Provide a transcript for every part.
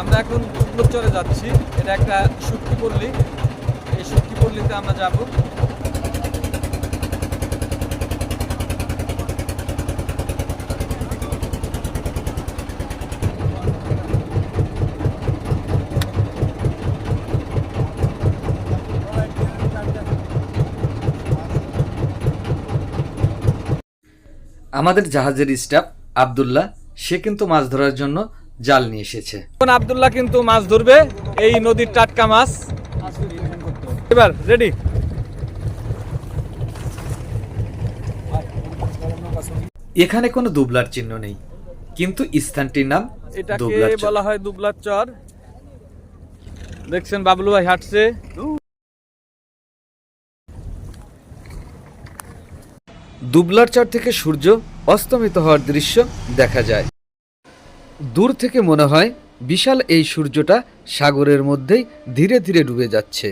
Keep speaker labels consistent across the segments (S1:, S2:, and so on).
S1: আমরা এখন চরে যাচ্ছি। এটা একটা সুটকি পল্লী। এই সুটকি পল্লীতে আমরা যাব।
S2: আমাদের জাহাজের স্টাফ আব্দুল্লাহ, সে কিন্তু মাছ ধরার জন্য জাল নিয়ে এসেছে।
S1: এখন আব্দুল্লাহ কিন্তু মাছ ধরবে এই নদীর টাটকা মাছ। এবার রেডি
S2: এখানে কোনো দুবলার চিহ্ন নেই কিন্তু স্থানটির নাম
S1: এটাকে বলা হয় দুবলার চর। দেখছেন বাবলু ভাই হাঁটছে।
S2: দুবলার চর থেকে সূর্য অস্তমিত হওয়ার দৃশ্য দেখা যায়। দূর থেকে মনে হয় বিশাল এই সূর্যটা সাগরের মধ্যেই ধীরে ধীরে ডুবে যাচ্ছে।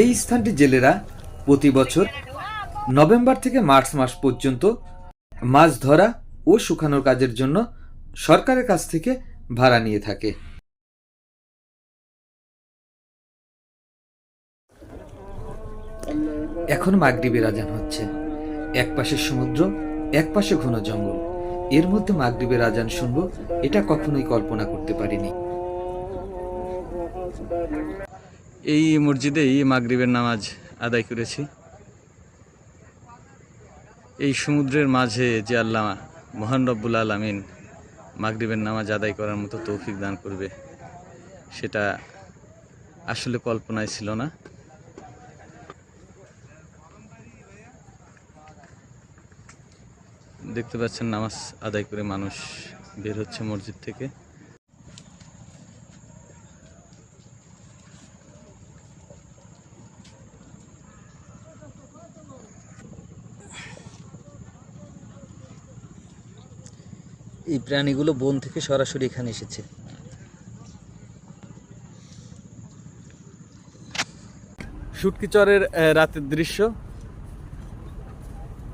S2: এই স্থানটি জেলেরা প্রতি বছর নভেম্বর থেকে মার্চ মাস পর্যন্ত মাছ ধরা ও শুকানোর কাজের জন্য সরকারের কাছ থেকে ভাড়া নিয়ে থাকে। এখন মাগরিবের আজান হচ্ছে। এক পাশে সমুদ্র, এক পাশে ঘন জঙ্গল। এর মধ্যে মাগরিবের আজান শুনব, এটা কখনোই কল্পনা করতে পারিনি।
S1: এই মসজিদেই মাগরিবের নামাজ আদায় করেছি। এই সমুদ্রের মাঝে যে আল্লাহ মহান রব্বুল আলমিন মাগরিবের নামাজ আদায় করার মতো তৌফিক দান করবে, সেটা আসলে কল্পনায় ছিল না। দেখতে পাচ্ছেন নামাজ আদায় করে মানুষ বের হচ্ছে মসজিদ থেকে।
S2: এই প্রাণীগুলো বন থেকে সরাসরি এখানে এসেছে।
S1: সুটকিচরের আহ, রাতের দৃশ্য।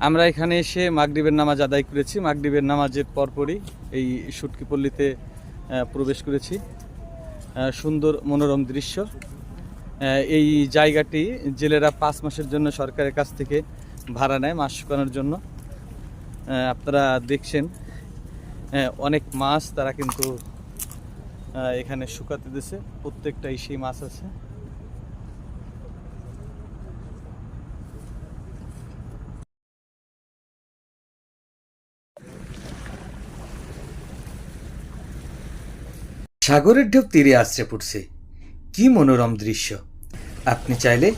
S1: আমরা এখানে এসে মাগরিবের নামাজ আদায় করেছি। মাগরিবের নামাজের পরপরই এই সুটকি পল্লীতে প্রবেশ করেছি। সুন্দর মনোরম দৃশ্য। এই জায়গাটি জেলেরা পাঁচ মাসের জন্য সরকারের কাছ থেকে ভাড়া নেয় মাছ শুকানোর জন্য। আপনারা দেখছেন অনেক মাছ তারা কিন্তু এখানে শুকাতে দিছে। প্রত্যেকটাই সেই মাছ আছে।
S2: সাগরের ঢেউ তীরে আশ্রে পড়ছে কি মনোরম দৃশ্য। আপনি চাইলে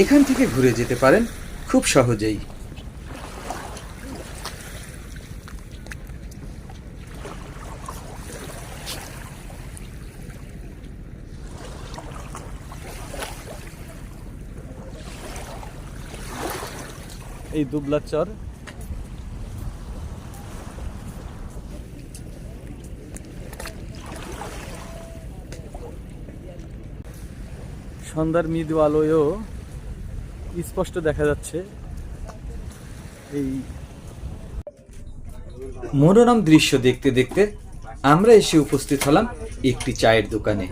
S2: এখান থেকে ঘুরে যেতে পারেন খুব সহজেই।
S1: এই দুবলার সন্ধ্যার মৃদু আলোয়ও স্পষ্ট দেখা যাচ্ছে। এই
S2: মনোরম দৃশ্য দেখতে দেখতে আমরা এসে উপস্থিত হলাম একটি চায়ের দোকানে।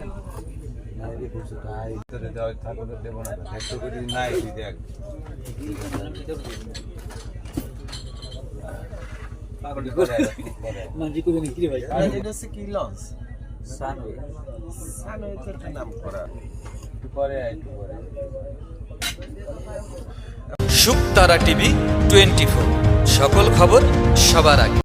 S2: শুকতারা টিভি টোয়েন্টি ফোর সকল খবর সবার আগে।